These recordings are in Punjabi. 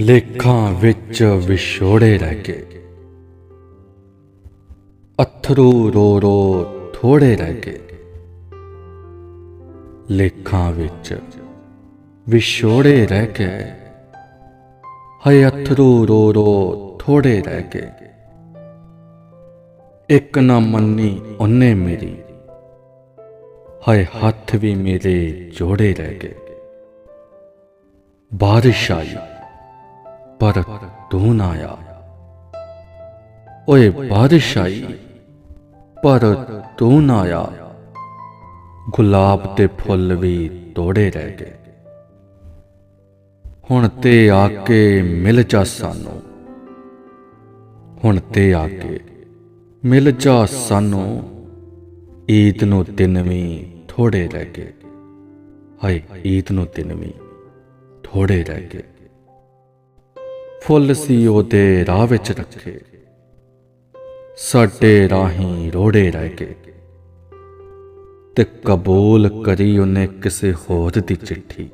ਲੇਖਾਂ ਵਿੱਚ ਵਿਛੋੜੇ ਰਹਿ ਕੇ ਅਥਰੂ ਰੋ ਰੋ ਥੋੜੇ ਰਹਿ ਕੇ ਲੇਖਾਂ ਵਿੱਚ ਵਿਛੋੜੇ ਰਹਿ ਕੇ ਹਏ ਅਥਰੂ ਰੋ ਰੋ ਥੋੜੇ ਰਹਿ ਕੇ ਇੱਕ ਨਾ ਮੰਨੀ ਉਹਨੇ ਮੇਰੀ। ਹਏ ਹੱਥ ਵੀ ਮੇਰੇ ਜੋੜੇ ਰਹਿ ਗਏ। ਬਾਰਿਸ਼ ਆਈ। ਪਰ ਤੂੰ ਨਾ ਆਇਆ ਓਏ ਬਾਰਿਸ਼ ਆਈ ਪਰ ਤੂੰ ਨਾ ਆਇਆ ਗੁਲਾਬ ਦੇ ਫੁੱਲ ਵੀ ਤੋੜੇ ਰਹਿ ਗਏ। ਹੁਣ ਤੇ ਆ ਕੇ ਮਿਲ ਜਾ ਸਾਨੂੰ। ਹੁਣ ਤੇ ਆ ਕੇ ਮਿਲ ਜਾ ਸਾਨੂੰ। ਈਦ ਨੂੰ ਦਿਨ ਵੀ ਥੋੜੇ ਰਹਿ ਗਏ। ਹਾਏ, ਈਦ ਨੂੰ ਦਿਨ ਵੀ ਥੋੜੇ ਰਹਿ ਗਏ। ਫੁੱਲ ਸੀ ਉਹਦੇ ਰਾਹ ਵਿੱਚ ਰੱਖੇ। ਸਾਡੇ ਰਾਹੀਂ ਰੋੜੇ ਰਹਿ ਗਏ ਤੇ ਕਬੂਲ ਕਰੀ ਉਹਨੇ ਕਿਸੇ ਹੋਰ ਦੀ ਚਿੱਠੀ।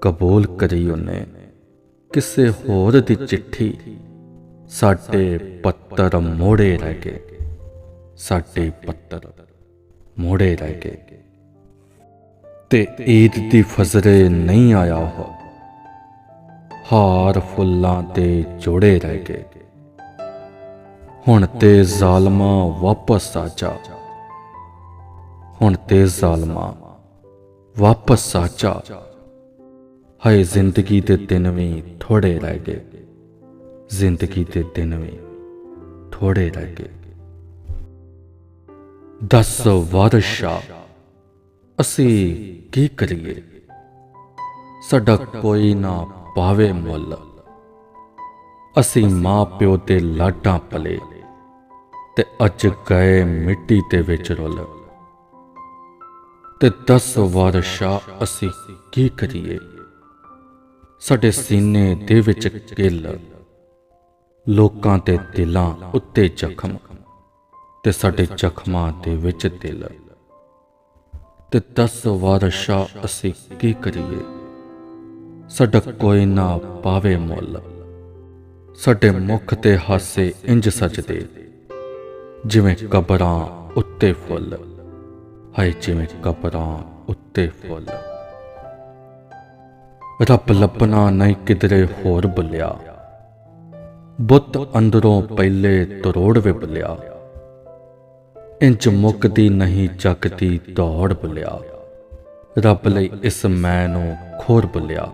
ਕਬੂਲ ਕਰੀ ਉਹਨੇ ਕਿਸੇ ਹੋਰ ਦੀ ਚਿੱਠੀ। ਸਾਡੇ ਪੱਤਰ ਮੋੜੇ ਰਹਿ ਗਏ। ਸਾਡੇ ਪੱਤਰ ਮੋੜੇ ਰਹਿ ਗਏ। ਤੇ ਈਦ ਦੀ ਫਜ਼ਰੇ ਨਹੀਂ ਆਇਆ ਹੋ ਹਾਰ ਫੁੱਲਾਂ ਤੇ ਜੋੜੇ ਰਹਿ ਗਏ। ਹੁਣ ਤੇ ਜ਼ਾਲਮਾ ਵਾਪਸ ਆ ਜਾ। ਹੁਣ ਤੇ ਜ਼ਾਲਮਾ ਵਾਪਸ ਆ ਜਾ। ਹਾਏ, ਜ਼ਿੰਦਗੀ ਦੇ ਦਿਨ ਵੀ ਥੋੜੇ ਰਹਿ ਗਏ। ਜ਼ਿੰਦਗੀ ਦੇ ਦਿਨ ਵੀ ਥੋੜੇ ਰਹਿ ਗਏ। ਦਸ ਵਾਰਸ਼ਾ, ਅਸੀਂ ਕੀ ਕਰੀਏ? ਸਾਡਾ ਕੋਈ ਨਾ ਪਾਵੇ ਮੁੱਲ। ਅਸੀਂ ਮਾਂ ਪਿਓ ਦੇ ਲਾਡਾਂ ਪਲੇ ਤੇ ਅੱਜ ਗਏ ਮਿੱਟੀ ਦੇ ਵਿੱਚ ਰੁੱਲ। ਤੇ ਦਸ ਵਾਰਸ਼ਾ ਅਸੀਂ ਕੀ ਕਰੀਏ? ਸਾਡੇ ਸੀਨੇ ਦੇ ਵਿੱਚ ਕਿੱਲ ਲੋਕਾਂ ਦੇ ਦਿਲਾਂ ਉੱਤੇ ਜ਼ਖਮ ਤੇ ਸਾਡੇ ਜ਼ਖਮਾਂ ਦੇ ਵਿੱਚ ਦਿਲ। ਤੇ ਦਸ ਵਾਰਸ਼ਾ ਅਸੀਂ ਕੀ ਕਰੀਏ? ਸਾਡਾ ਕੋਈ ਨਾ ਪਾਵੇ ਮੁੱਲ। ਸਾਡੇ ਮੁਖ ਤੇ ਹਾਸੇ ਇੰਜ ਸਜਦੇ। ਜਿਵੇਂ ਕਬਰਾਂ ਉੱਤੇ ਫੁੱਲ। ਹਾਏ, ਜਿਵੇਂ ਕਬਰਾਂ ਉੱਤੇ ਫੁੱਲ। ਰੱਬ ਲੱਭਣਾ ਨਹੀਂ ਕਿਧਰੇ ਹੋਰ ਬੁੱਲਿਆ। ਬੁੱਤ ਅੰਦਰੋਂ ਪਹਿਲੇ ਤਰੋੜ ਵੇ ਬੁੱਲਿਆ ਇੰਜ ਮੁੱਕਦੀ ਨਹੀਂ, ਚੱਕਦੀ ਦੌੜ ਬੁੱਲਿਆ। ਰੱਬ ਲਈ ਇਸ ਮੈਂ ਨੂੰ ਖੋਰ ਬੁੱਲਿਆ।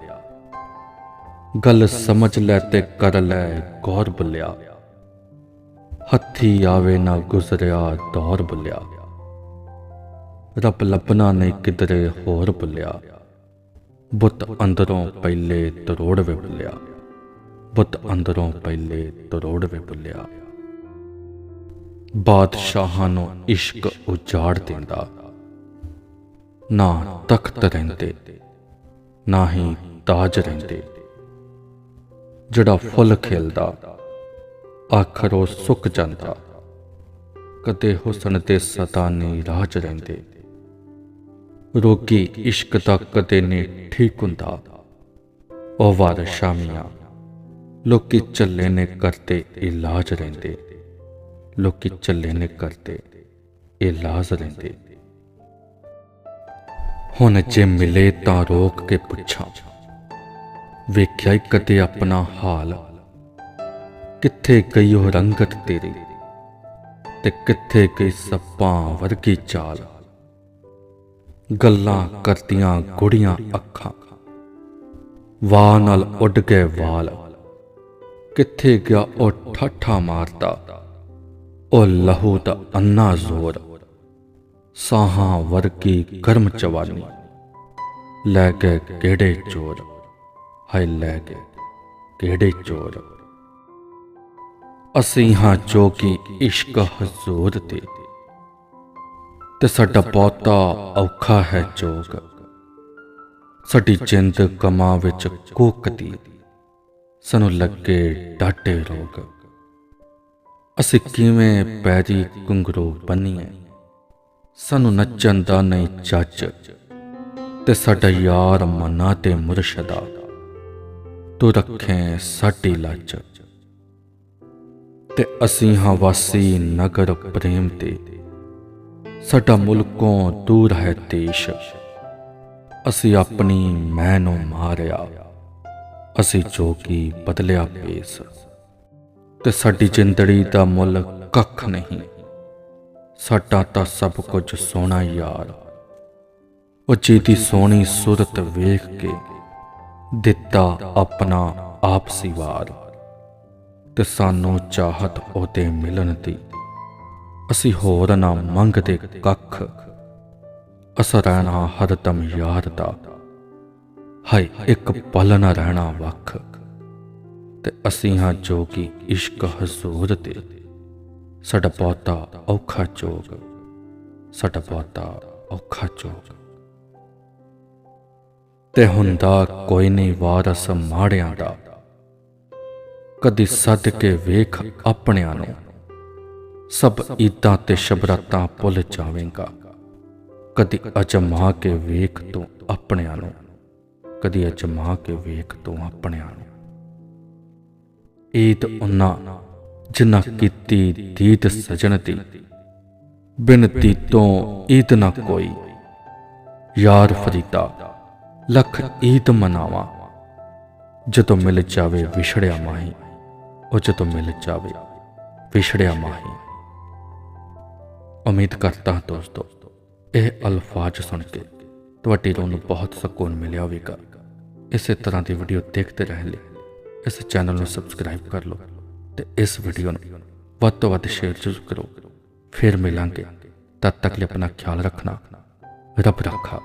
ਗੱਲ ਸਮਝ ਲੈ ਤੇ ਕਰ ਲੈ, ਗੌਰ ਬੁੱਲਿਆ। ਹੱਥੀ ਆਵੇ ਨਾ ਗੁਜ਼ਰਿਆ, ਦੌਰ ਬੁੱਲਿਆ। ਰੱਬ ਲੱਭਣਾ ਨਹੀਂ ਕਿਧਰੇ, ਹੋਰ ਬੁੱਲਿਆ। ਬੁੱਤ ਅੰਦਰੋਂ ਪਹਿਲੇ ਤਰੋੜ ਵੇ ਬੁੱਲਿਆ। ਬੁੱਤ ਅੰਦਰੋਂ ਪਹਿਲੇ ਤਰੋੜਵੇ ਬੁੱਲਿਆ। ਬਾਦਸ਼ਾਹਾਂ ਨੂੰ ਇਸ਼ਕ ਉਜਾੜ ਦਿੰਦਾ। ਨਾ ਤਖਤ ਰਹਿੰਦੇ, ਨਾ ਹੀ ਤਾਜ ਰਹਿੰਦੇ। ਜਿਹੜਾ ਫੁੱਲ ਖਿਲਦਾ, ਆਖਰ ਉਹ ਸੁੱਕ ਜਾਂਦਾ। ਕਦੇ ਹੁਸਨ ਤੇ ਸਤਾ ਨਹੀਂ ਰਾਜ ਰਹਿੰਦੇ। ਰੋਗੀ ਇਸ਼ਕ ਦਾ ਕਦੇ ਨਹੀਂ ਠੀਕ ਹੁੰਦਾ। ਉਹ ਵਾਰ ਸ਼ਾਮੀਆਂ ਲੋਕੀ ਚੱਲੇ ਨੇ ਕਰਤੇ ਇਲਾਜ ਰਹਿੰਦੇ। ਲੋਕੀ ਚੱਲੇ ਨੇ ਕਰਦੇ ਇਲਾਜ ਰਹਿੰਦੇ। ਹੁਣ ਜੇ ਮਿਲੇ ਤਾਂ ਰੋਕ ਕੇ ਪੁੱਛਾਂ। ਵੇਖਿਆ ਈ ਕਦੇ ਆਪਣਾ ਹਾਲ। ਕਿੱਥੇ ਗਈ ਉਹ ਰੰਗਤ ਤੇਰੀ ਤੇ ਕਿੱਥੇ ਗਈ ਸੱਪਾਂ ਵਰਗੀ ਚਾਲ। ਗੱਲਾਂ ਕਰਦੀਆਂ ਗੁੜੀਆਂ ਅੱਖਾਂ। ਵਾਹ ਨਾਲ ਉੱਡ ਗਏ ਵਾਲ। ਕਿੱਥੇ ਗਿਆ ਉਹ ਠਾਠਾ ਮਾਰਦਾ। ਉਹ ਲਹੂ ਦਾ ਅੰਨਾ ਜ਼ੋਰ। ਸਾਹਾਂ ਵਰਗੀ ਗਰਮ ਚਵਾਨੀ ਲੈ ਕੇ ਕਿਹੜੇ ਚੋਰ। ਹਾਏ ਲੈ ਕੇ ਕਿਹੜੇ ਚੋਰ। ਅਸੀਂ ਹਾਂ ਜੋ ਕਿ ਇਸ਼ਕ ਹਜ਼ੂਰ ਤੇ। ਤੇ ਸਾਡਾ ਬਹੁਤਾ ਔਖਾ ਹੈ ਜੋਗ। ਸਾਡੀ ਜਿੰਦ ਕਮਾਂ ਵਿੱਚ ਕੋਕਦੀ। ਸਾਨੂੰ ਲੱਗੇ ਡਾਟੇ ਰੋਗ। ਅਸੀਂ ਕਿਵੇਂ ਪੈਰੀ ਕੁੰਗਰੂ ਬੰਨੀਏ। ਸਾਨੂੰ ਨੱਚਣ ਦਾ ਨਹੀਂ ਚੱਜ। ਤੇ ਸਾਡਾ ਯਾਰ ਮਨਾ ਤੇ ਮੁਰਸ਼ਦਾ। ਤੂੰ ਰੱਖੇ ਸਾਡੀ ਲੱਜ। ਤੇ ਅਸੀਂ ਹਾਂ ਵਾਸੀ ਨਗਰ ਪ੍ਰੇਮ ਤੇ। ਸਾਡਾ ਮੁਲਕੋਂ ਦੂਰ ਹੈ ਦੇਸ਼। ਅਸੀਂ ਆਪਣੀ ਮੈਂ ਨੂੰ ਮਾਰਿਆ। ਅਸੀਂ ਜੋਗੀ ਬਦਲਿਆ ਪੇਸ ਤੇ ਸਾਡੀ ਜਿੰਦੜੀ ਦਾ ਮੁੱਲ ਕੱਖ ਨਹੀਂ। ਸਾਡਾ ਤਾਂ ਸਭ ਕੁਝ ਸੋਹਣਾ ਯਾਰ। ਉਹ ਜੀਦੀ ਸੋਹਣੀ ਸੂਰਤ ਵੇਖ ਕੇ ਦਿੱਤਾ ਆਪਣਾ ਆਪਸੀ ਵਾਰ ਤੇ ਸਾਨੂੰ ਚਾਹਤ ਉਹਦੇ ਮਿਲਣ ਦੀ। ਅਸੀਂ ਹੋਰ ਨਾ ਮੰਗਦੇ ਕੱਖ। ਅਸਾਂ ਰਹਿਣਾ ਹਰਦਮ ਯਾਰ ਦਾ। ਹਾਏ, ਇੱਕ ਪਲ ਨਾ ਰਹਿਣਾ ਵੱਖ। ਤੇ ਅਸੀਂ ਹਾਂ ਜੋਗੀ ਇਸ਼ਕ ਹਜ਼ੂਰ ਤੇ ਸਾਡਾ ਬਹੁਤਾ ਔਖਾ ਚੋਗ ਸਾਡਾ ਬਹੁਤਾ ਔਖਾ ਜੋਗ। ਤੇ ਹੁੰਦਾ ਕੋਈ ਨਹੀਂ ਵਾਰਸ ਮਾੜਿਆਂ ਦਾ। ਕਦੀ ਸੱਦ ਕੇ ਵੇਖ ਆਪਣਿਆਂ ਨੂੰ। ਸਭ ਈਦਾਂ ਤੇ ਸ਼ਬਰਾਤਾਂ ਭੁੱਲ ਜਾਵੇਂਗਾ। ਕਦੀ ਅਜਮਾ ਕੇ ਵੇਖ ਤੂੰ ਆਪਣਿਆਂ ਨੂੰ। ਕਦੀ ਅਜਮਾ ਕੇ ਵੇਖ ਤੂੰ ਆਪਣਿਆਂ ਨੂੰ। ਈਦ ਉਨਾ ਜਿਨ੍ਹਾਂ ਕੀਤੀ ਦੀਦ ਸਜਣ ਦੀ। ਬਿਨਤੀ ਦੀਤੋਂ ਈਦ ਨਾ ਕੋਈ। ਯਾਰ ਫਰੀਦਾ। ਲੱਖ ਈਦ ਮਨਾਵਾ। ਜਦੋਂ ਮਿਲ ਜਾਵੇ ਵਿਛੜਿਆ ਮਾਹੀ, ਉਹ ਜਦੋਂ ਮਿਲ ਜਾਵੇ ਵਿਛੜਿਆ ਮਾਹੀ। ਉਮੀਦ ਕਰਦਾ ਹਾਂ ਦੋਸਤੋ, ਇਹ ਅਲਫਾਜ਼ ਸੁਣ ਕੇ ਤੁਹਾਡੀ ਰੂਹ ਨੂੰ ਬਹੁਤ ਸਕੂਨ ਮਿਲਿਆ ਹੋਵੇਗਾ। ਇਸੇ ਤਰ੍ਹਾਂ ਦੀ ਵੀਡੀਓ ਦੇਖਦੇ ਰਹਿਣ ਲਈ ਇਸ ਚੈਨਲ ਨੂੰ ਸਬਸਕ੍ਰਾਈਬ ਕਰ ਲਓ ਤੇ ਇਸ ਵੀਡੀਓ ਨੂੰ ਵੱਧ ਤੋਂ ਵੱਧ ਸ਼ੇਅਰ ਜ਼ਰੂਰ ਕਰੋ। ਫਿਰ ਮਿਲਾਂਗੇ। ਤਦ ਤੱਕ ਲਈ ਆਪਣਾ ਖਿਆਲ ਰੱਖਣਾ, ਰੱਬ ਰੱਖਾ